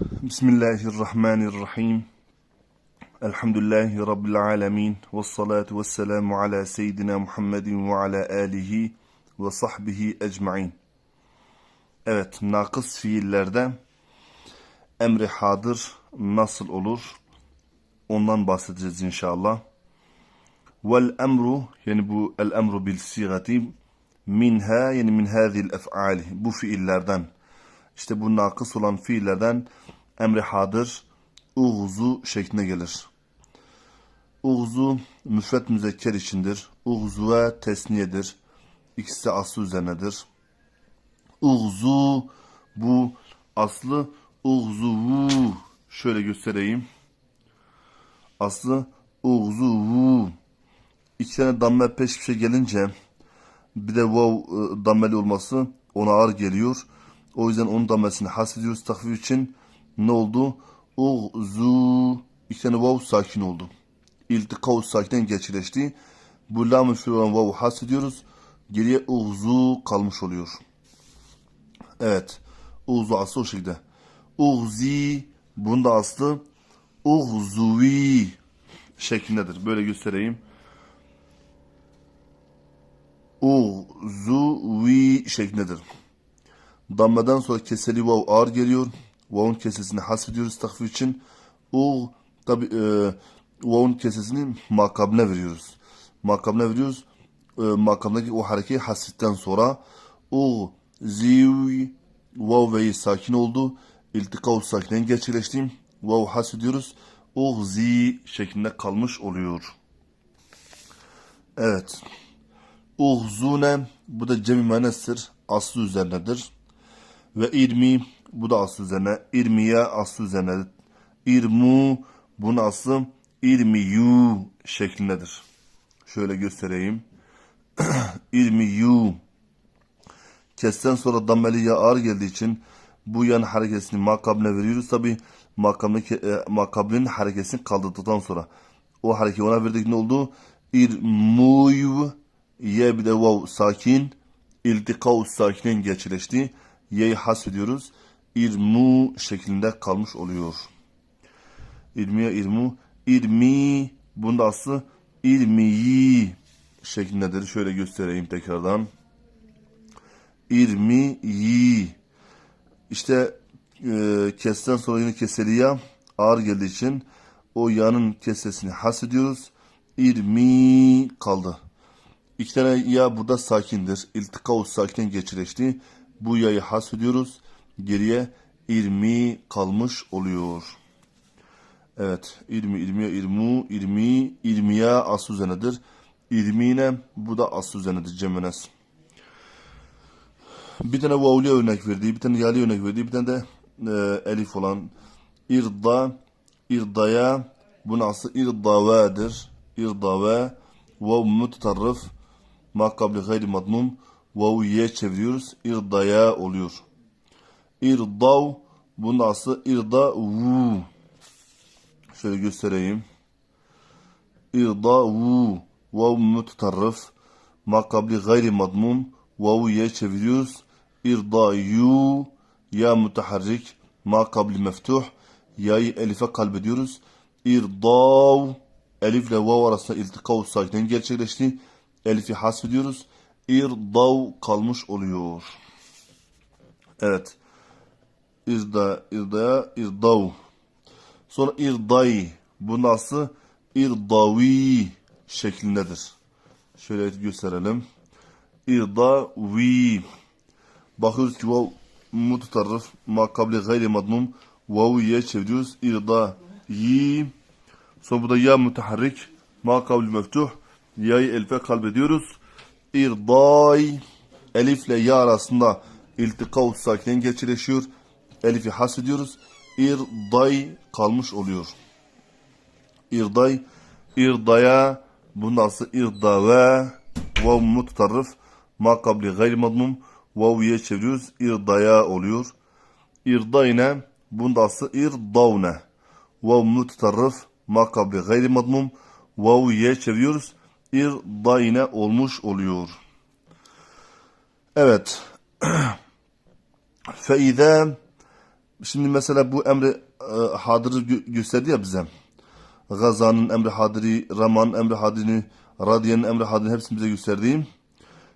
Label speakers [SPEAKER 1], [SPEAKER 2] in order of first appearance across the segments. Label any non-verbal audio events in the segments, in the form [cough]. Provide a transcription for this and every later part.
[SPEAKER 1] Bismillahirrahmanirrahim. Elhamdülillahi Rabbil alemin. Ve salatu ve selamu ala seyyidina Muhammedin ve ala alihi ve sahbihi ecmain. Evet, nakıs fiillerde emri hadır nasıl olur? Ondan bahsedeceğiz inşallah. Vel emru, yani bu el emru bil sigati minha, yani min hazil ef'ali, bu fiillerden. İşte bu nakıs olan fiillerden emri hadır, uğzu şeklinde gelir. Uğzu müfret müzekker içindir. Uğzuve tesniyedir. İkisi de aslı üzerinedir. Uğzu bu aslı uğzuvu şöyle göstereyim. Aslı uğzuvu. İki tane damme peş peşe gelince bir de vav e, dammeli olması ona ağır geliyor. O yüzden onun dammesini hasediyoruz takvif için. Ne oldu? Uğzu. İki tane vav sakin oldu. İltikav sakinen geçileşti. Bu lam-ı olan vavu hasediyoruz. Geriye uğzu kalmış oluyor. Evet. Uğzu aslı o şekilde. Uğzi. Bunda aslı uğzuvi şeklindedir. Böyle göstereyim. Uğzuvi şeklindedir. Dammeden sonra keseli vav ağır geliyor. Vav'un kesesini hasbediyoruz takvif için. U tabi e, vav'un kesesini makabine veriyoruz. Makabine veriyoruz. E, makabındaki o harekeyi hasbitten sonra u zivi vav ve'yi sakin oldu. İltikav sakinen gerçekleşti. Vav hasbediyoruz. U zi şeklinde kalmış oluyor. Evet. Uhzune bu da cemi manestir. Aslı üzerinedir. Ve irmi bu da aslı üzerine. İrmiye aslı üzerinedir. İrmu bunun aslı irmiyu şeklindedir. Şöyle göstereyim. [clears throat] irmiyu kesten sonra dammeli ya ağır geldiği için bu yan harekesini makabine veriyoruz. Tabi makabinin harekesini kaldırdıktan sonra o hareketi ona verdik ne oldu? İrmuyu ye bir de vav sakin iltikav sakinin geçileşti. Y'yi hasbediyoruz. İrmu şeklinde kalmış oluyor. İrmiye irmu. İrmi bunda aslı irmiyi şeklindedir. Şöyle göstereyim tekrardan. İrmiyi. İşte e, kesten sonra yine keseliye ağır geldiği için o yanın kesesini hasediyoruz. İrmi kaldı. İki tane ya burada sakindir. İltikav sakinen geçileşti. Bu yayı hasediyoruz. Geriye irmi kalmış oluyor. Evet. İrmi, irmiye, irmu, irmi, irmiye aslı üzerinedir. İrmine bu da aslı üzerinedir cemenes. Bir tane vavliye örnek verdiği, bir tane yali örnek verdiği, bir tane de e, elif olan irda, irdaya bunun aslı irdavedir. İrdave vav mutarrif ma kabli gayri madmum vav'u ye çeviriyoruz. İrdaya oluyor. İrdav bunun aslı irda vu. Şöyle göstereyim. İrda vu vav mutarrif ma kabli gayri madmum vav'u ye çeviriyoruz. İrda yu ya mutaharrik ma kabli meftuh ya'yı elife kalbediyoruz. İrdav elif ile vav arasında iltikav sakinen gerçekleşti. Elif'i hasbediyoruz. İrdav kalmış oluyor. Evet. İrda, irdaya, irdav. Sonra irday. Bu nasıl? İrdavi şeklindedir. Şöyle gösterelim. İrdavi. Bakıyoruz ki vav mututarrif ma kabli gayri madmum vavu ye çeviriyoruz. İrdayi. Sonra burada ya mutaharrik ma kabli meftuh ya'yı elfe kalbediyoruz. İrday elifle ya arasında iltikav sakinen geçileşiyor. Elifi hasediyoruz. İrday kalmış oluyor. İrday irdaya bu nasıl irdave vav mutarrif ma kabli gayri madmum vav'ye çeviriyoruz. İrdaya oluyor. İrdayne bunda aslı irdavne vav mutarrif ma kabli gayri madmum vav'ye çeviriyoruz irdayne olmuş oluyor. Evet. [clears throat] Feize Şimdi mesela bu emri e, hadırı gö- gösterdi ya bize. Gazanın emri hadiri, Raman emri hadirini, Radiye'nin emri hadirini hepsini bize gösterdi.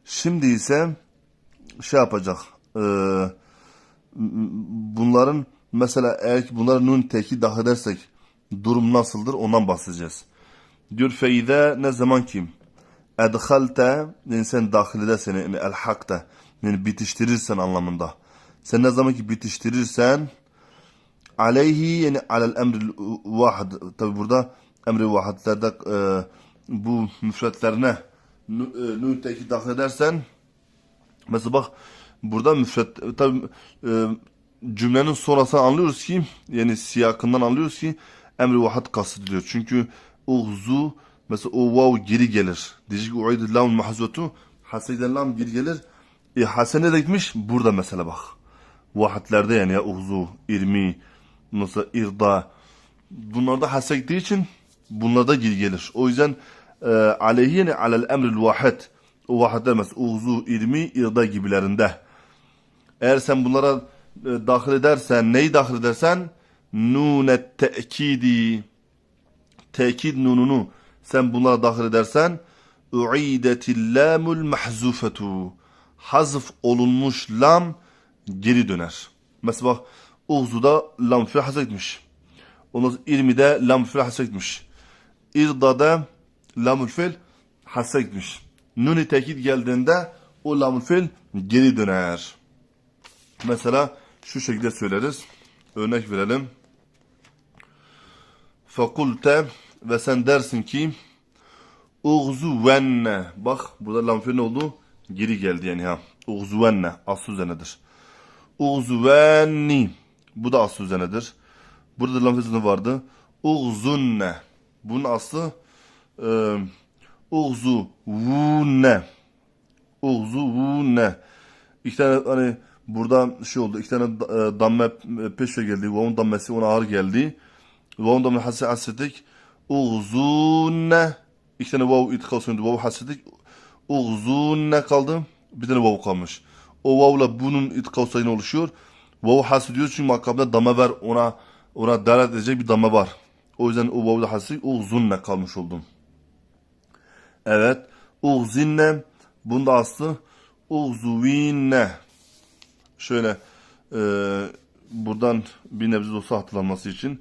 [SPEAKER 1] Şimdi ise şey yapacak. e, bunların mesela eğer ki bunları nun teki dahil edersek durum nasıldır ondan bahsedeceğiz. Diyor feyde ne zaman ki edhalte yani sen dahil edersen yani elhakta yani bitiştirirsen anlamında. Sen ne zaman ki bitiştirirsen aleyhi yani alel emril vahid tabi burada emri vahidlerde e, bu müfretlerine nu- nun teki dahil edersen Mesela bak burada müfret tabi e, cümlenin sonrasını anlıyoruz ki yani siyakından anlıyoruz ki emri vahid kastediliyor. Çünkü uğzu mesela o vav geri gelir. Diyecek ki u'idü lam mahzutu haseden lam geri gelir. E hasene ne gitmiş? Burada mesela bak. Vahidlerde yani ya uğzu, irmi, mesela irda bunlarda hase gittiği için bunlarda geri gelir. O yüzden e, aleyhi yani alel emril vahid o vahid demez. Uğzu, irmi, irda gibilerinde. Eğer sen bunlara e, dahil edersen, neyi dahil edersen? Nunet te'kidi. Tekid nununu sen bunlara dahil edersen u'idetil lamul mahzufetu. Hazf olunmuş lam geri döner. Mesela Uğzu'da lam fi hasek etmiş. Ondan sonra İrmi'de lam fi hasek etmiş. İrda'da lamul fil hasek etmiş. Nuni tekit geldiğinde o lamul fil geri döner. Mesela şu şekilde söyleriz. Örnek verelim. Fakulte ve sen dersin ki Uğzuvenne. Bak burada lam fil ne oldu? Geri geldi yani ha. Uğzuvenne. Aslı üzerinedir. Uğzuvenni. Bu da aslı üzerinedir. Burada da lam fil vardı. Uğzunne. Bunun aslı e, Uğzuvune. Uğzuvune. İki tane hani burada şey oldu. İki tane damme peşe geldi. Vavun dammesi ona ağır geldi. Vavun damme hasrettik. Uğzune. İki tane vav itikal söndü. Vav hasrettik. Uğzune kaldı. Bir tane vav kalmış. O vavla bunun itikal sayını oluşuyor. Vav hası diyoruz çünkü makabda dame var. Ona ona delalet edecek bir dame var. O yüzden o vavla hasrettik. Uğzunne kalmış oldum. Evet. Uğzinne. Bunda aslı uğzuvinne. Şöyle e, buradan bir nebze olsa hatırlanması için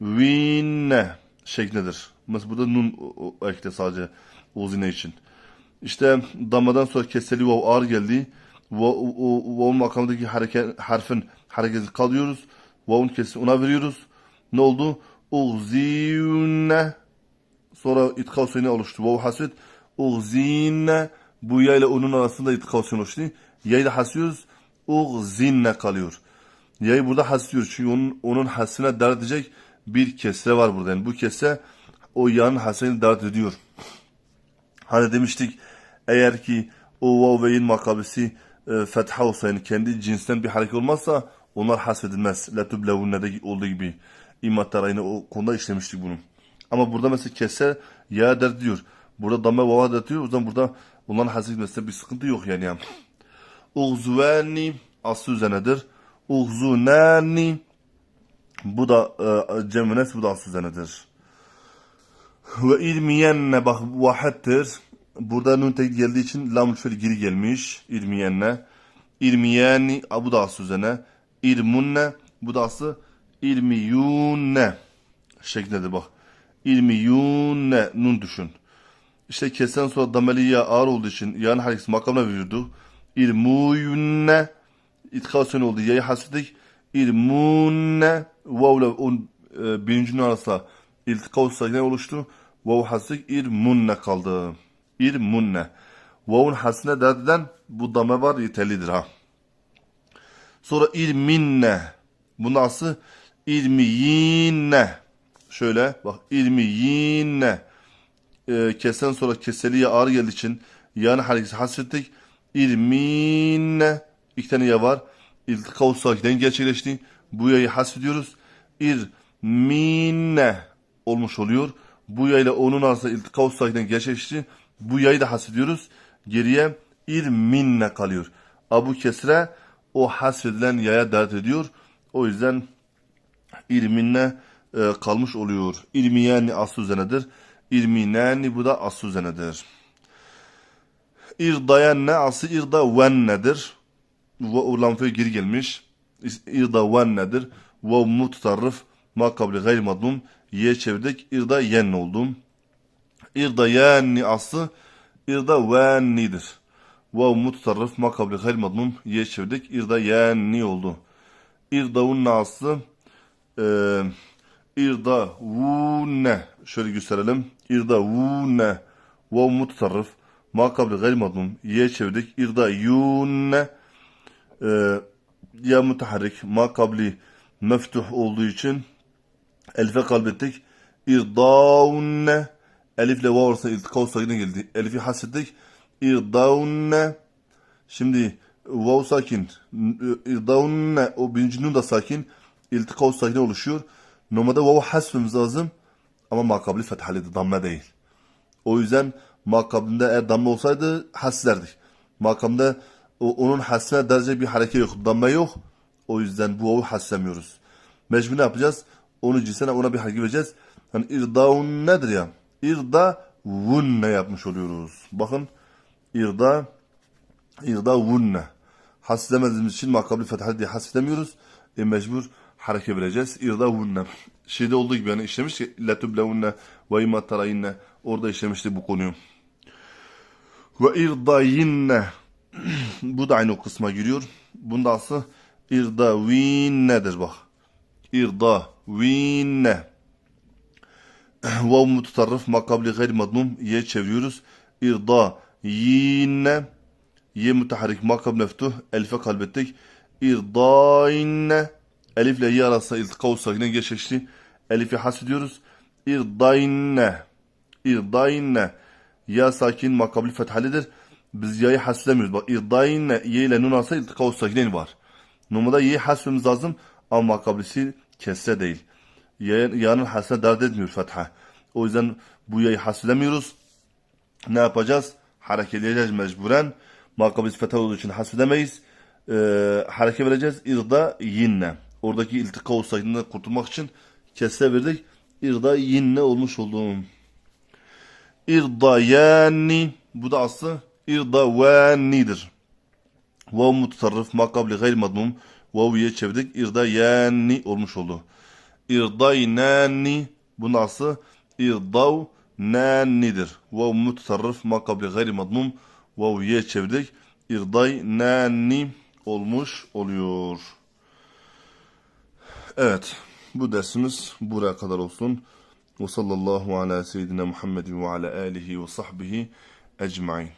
[SPEAKER 1] uğzuvinne şeklindedir. Mesela burada nun ekle sadece uğzine için. İşte damadan sonra keseli vav ağır geldi. Vav'un makamındaki hareket, harfin hareketi kalıyoruz. Vav'un kesisi ona veriyoruz. Ne oldu? Uğziyunne Sonra itkal suyunu oluştu. Vav hasret. Uğzinne. Bu ya ile onun arasında itkal suyunu oluştu. Yayı da hasıyoruz. Uğzinne kalıyor. Yayı burada hasıyoruz. Çünkü onun, onun hasrine dert edecek bir kesre var burada. Yani bu kesre o yanın hasrını dert ediyor. Hani demiştik eğer ki o vav ve makabesi e, fetha olsa yani kendi cinsten bir hareket olmazsa onlar hasfedilmez. La tublevunne'de olduğu gibi. İmmatlar aynı o konuda işlemiştik bunu. Ama burada mesela kesse ya der diyor. Burada damme vava der diyor. O zaman burada onların hasfedilmesinde bir sıkıntı yok yani. Uğzuveni aslı üzerinedir. Uğzunani bu da e, cemines bu da aslı üzerinedir. Ve ilmiyenne bak vahittir. Burada nun tek geldiği için lamül fel geri gelmiş. İlmiyenne. İlmiyeni bu da aslı üzerine. İlmunne bu da aslı ilmiyunne şeklindedir bak. İlmiyunne nun düşün. İşte kesen sonra dameli ya ağır olduğu için yani hareketi makamına veriyordu. İlmuyunne itkasyon oldu. Yayı hasredik. İlmunne vavla on e, birinci nun arasında iltika sakine oluştu. Vav hasredik ilmunne kaldı. İlmunne. Vav'un hasrine dert eden bu dame var yeterlidir ha. Sonra ilminne. Bunun aslı ilmiyinne. Şöyle bak ilmiyinne. Ee, kesen sonra keseliye ağır geldiği için yani hareketi hasrettik. İlminne. İki tane ya var. İltika sakinen gerçekleşti. Bu yayı hasrediyoruz. İrminne olmuş oluyor. Bu yayla onun arasında iltika sakinen gerçekleşti. Bu yayı da hasrediyoruz. Geriye irminne kalıyor. Abu kesre o hasfedilen yaya dert ediyor. O yüzden ilminne e, kalmış oluyor. İlmiyeni aslı üzerinedir. İlmineni bu da aslı üzerinedir. İrdayan ne aslı irda ven nedir? Ve ulan geri gelmiş. İrda ven nedir? Ve mutarrif ma kabli gayri madmum ye çevirdik. İrda yen oldum. İrda yenni aslı irda vennidir. Vav mutarrif ma kabli gayri madmum ye çevirdik. İrda yenni oldu. İrdavun aslı e, irda vune şöyle gösterelim. İrda vune vav mutarrif ma kabli gayri madmum ye çevirdik. İrda yunne e, ya mutaharrik ma kabli meftuh olduğu için elife kalbettik. İrdavunne elifle vav arasında iltika sakine geldi. Elifi hassettik. İrdavunne şimdi vav sakin. İrdavunne o birinci nun da sakin. İltika sakine oluşuyor. Normalde vav hasfimiz lazım. Ama makabli fethalidir. Damme değil. O yüzden makablinde eğer damme olsaydı haslerdik. Makamda o, onun hasne derece bir hareket yok. Damme yok. O yüzden bu vavu haslemiyoruz. Mecbur ne yapacağız? Onu cinsene ona bir hareket vereceğiz. Hani irdaun nedir ya? İrda vunne yapmış oluyoruz. Bakın irda irda vunne. Haslemediğimiz için makabli fethali diye hasledemiyoruz. E mecbur hareket vereceğiz. İrda vunne. Şeyde olduğu gibi yani işlemiş ki letublevunne ve imma tarayinne. Orada işlemişti bu konuyu. Ve irdayinne. [clears throat] bu da aynı o kısma giriyor. Bunda aslı irda nedir bak. İrda vinne. [clears throat] Vav mutarrif makabli gayri madmum ye çeviriyoruz. İrda yinne. Ye mutaharrik makab meftuh. Elife kalbettik. İrdayinne. Elif ile ye arasında iltika sakine geçişti. Elifi hasediyoruz. İrdayinne. İrdayinne. Ya sakin makabli fethalidir. Biz ya'yı haslemiyoruz. Bak irdayinne ye ile nun arasında iltika sakinen var. Normalde ye hasmemiz lazım ama makablisi kesse değil. Ya'nın hasne dert etmiyor fetha. O yüzden bu ya'yı hasfedemiyoruz. Ne yapacağız? Hareket edeceğiz mecburen. Makablisi fetha olduğu için hasfedemeyiz. Ee, hareket vereceğiz. İrda yinne. Oradaki iltika olsaydı kurtulmak için kesse verdik. İrda yinne olmuş olduğum. İrda yani bu da aslı irda vennidir. Vav mutasarrif makabli gayr madmum. Vav'ye çevirdik. İrda yani olmuş oldu. İrdaynani bu nasıl? İrdav nanidir. Vav mutasarrif makabli gayri madmum. Vav'ye çevirdik. İrdaynani olmuş oluyor. Evet. Bu dersimiz buraya kadar olsun. Ve sallallahu ala seyyidina Muhammedin ve ala alihi ve sahbihi ecmain.